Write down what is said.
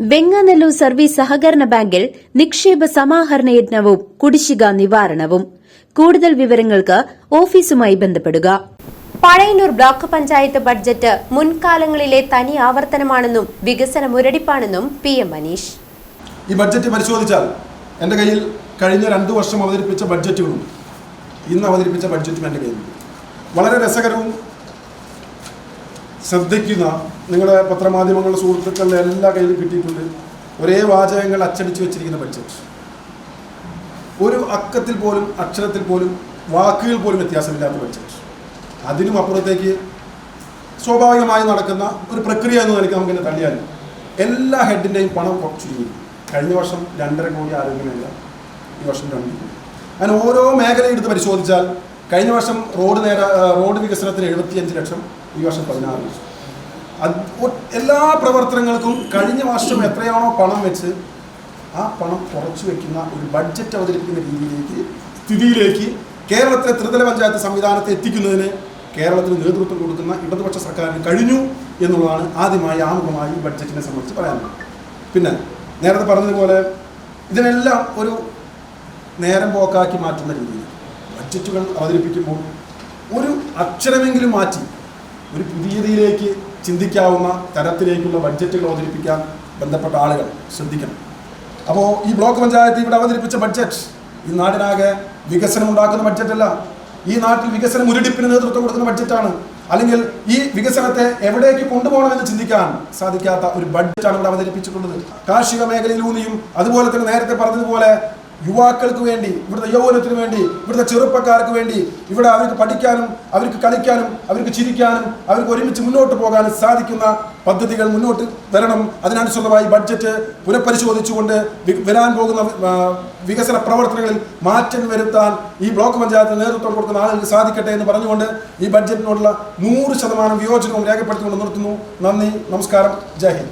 Venganallur service സഹകരണ ബാങ്കിൽ നിക്ഷേപ സമാഹരണ യജ്ഞവും കുടിശ്ശിക നിവാരണവും. കൂടുതൽ വിവരങ്ങൾക്ക് ഓഫീസുമായി ബന്ധപ്പെടുക. പഴയന്നൂർ ബ്ലോക്ക് പഞ്ചായത്ത് ബഡ്ജറ്റ് മുൻകാലങ്ങളിലെ തനി ആവർത്തനമാണെന്നും വികസന മുരടിപ്പാണെന്നും പി എം മനീഷ്. ഈ ബഡ്ജറ്റ് പരിശോധിച്ചാൽ എന്റെ കയ്യിൽ കഴിഞ്ഞ രണ്ടു വർഷം അവതരിപ്പിച്ച ബഡ്ജറ്റുകളും ഇന്ന് അവതരിപ്പിച്ച ബഡ്ജറ്റും എന്റെ കയ്യിലുണ്ട്. വളരെ രസകരവും ശ്രദ്ധിക്കുന്ന നിങ്ങളുടെ പത്രമാധ്യമങ്ങളുടെ സുഹൃത്തുക്കളുടെ എല്ലാ കയ്യിലും കിട്ടിയിട്ടുണ്ട്. ഒരേ വാചകങ്ങൾ അച്ചടിച്ച് വെച്ചിരിക്കുന്ന ബഡ്ജറ്റ് ഒരു അക്കത്തിൽ പോലും അക്ഷരത്തിൽ പോലും വാക്കുകൾ പോലും വ്യത്യാസമില്ലാത്ത ബഡ്ജറ്റ് അതിനും അപ്പുറത്തേക്ക് സ്വാഭാവികമായി നടക്കുന്ന ഒരു പ്രക്രിയ എന്ന് നിലയ്ക്ക് നമുക്ക് തള്ളിയാലും എല്ലാ ഹെഡിന്റെയും പണം ചുരുങ്ങി കഴിഞ്ഞ വർഷം രണ്ടര കോടി ആരോഗ്യമേഖല ഈ വർഷം രണ്ട് അങ്ങനെ ഓരോ എടുത്ത് പരിശോധിച്ചാൽ കഴിഞ്ഞ വർഷം റോഡ് നേര റോഡ് വികസനത്തിന് എഴുപത്തിയഞ്ച് ലക്ഷം ഈ വർഷം പതിനാറ് ലക്ഷം. എല്ലാ പ്രവർത്തനങ്ങൾക്കും കഴിഞ്ഞ വർഷം എത്രയാണോ പണം വെച്ച് ആ പണം കുറച്ചു വെക്കുന്ന ഒരു ബഡ്ജറ്റ് അവതരിപ്പിക്കുന്ന രീതിയിലേക്ക് സ്ഥിതിയിലേക്ക് കേരളത്തിലെ ത്രിതല പഞ്ചായത്ത് സംവിധാനത്തെ എത്തിക്കുന്നതിന് കേരളത്തിന് നേതൃത്വം കൊടുക്കുന്ന ഇടതുപക്ഷ സർക്കാരിന് കഴിഞ്ഞു എന്നുള്ളതാണ് ആദ്യമായി ആമുഖമായി ഈ ബഡ്ജറ്റിനെ സംബന്ധിച്ച് പറയാനുള്ളത്. പിന്നെ നേരത്തെ പറഞ്ഞതുപോലെ ഇതിനെല്ലാം ഒരു നേരം പോക്കാക്കി മാറ്റുന്ന രീതിയിൽ ബഡ്ജറ്റുകൾ അവതരിപ്പിക്കുമ്പോൾ ഒരു അക്ഷരമെങ്കിലും മാറ്റി ഒരു പുതിയതിയിലേക്ക് ചിന്തിക്കാവുന്ന തരത്തിലേക്കുള്ള ബഡ്ജറ്റുകൾ അവതരിപ്പിക്കാൻ ബന്ധപ്പെട്ട ആളുകൾ ശ്രദ്ധിക്കണം. അപ്പോൾ ഈ ബ്ലോക്ക് പഞ്ചായത്ത് ഇവിടെ അവതരിപ്പിച്ച ബഡ്ജറ്റ് ഈ നാടിനാകെ വികസനം ഉണ്ടാക്കുന്ന ബഡ്ജറ്റല്ല ഈ നാട്ടിൽ വികസന മുരടിപ്പിന് നേതൃത്വം കൊടുക്കുന്ന ബഡ്ജറ്റാണ് അല്ലെങ്കിൽ ഈ വികസനത്തെ എവിടേക്ക് കൊണ്ടുപോകണമെന്ന് ചിന്തിക്കാൻ സാധിക്കാത്ത ഒരു ബഡ്ജറ്റാണ് ഇവിടെ അവതരിപ്പിച്ചിട്ടുള്ളത്. കാർഷിക മേഖലയിലൂന്നിയും അതുപോലെ തന്നെ നേരത്തെ പറഞ്ഞതുപോലെ യുവാക്കൾക്ക് വേണ്ടി ഇവിടുത്തെ യൗവനത്തിന് വേണ്ടി ഇവിടുത്തെ ചെറുപ്പക്കാർക്ക് വേണ്ടി ഇവിടെ അവർക്ക് പഠിക്കാനും അവർക്ക് കളിക്കാനും അവർക്ക് ചിരിക്കാനും അവർക്ക് ഒരുമിച്ച് മുന്നോട്ട് പോകാനും സാധിക്കുന്ന പദ്ധതികൾ മുന്നോട്ട് വരണം. അതിനനുസൃതമായി ബഡ്ജറ്റ് പുനഃപരിശോധിച്ചുകൊണ്ട് വരാൻ പോകുന്ന വികസന പ്രവർത്തനങ്ങളിൽ മാറ്റം വരുത്താൻ ഈ ബ്ലോക്ക് പഞ്ചായത്ത് നേതൃത്വം കൊടുക്കുന്ന ആളുകൾക്ക് സാധിക്കട്ടെ എന്ന് പറഞ്ഞുകൊണ്ട് ഈ ബഡ്ജറ്റിനോടുള്ള നൂറ് ശതമാനം വിയോജനവും രേഖപ്പെടുത്തിക്കൊണ്ട് നിർത്തുന്നു. നന്ദി നമസ്കാരം ജയ്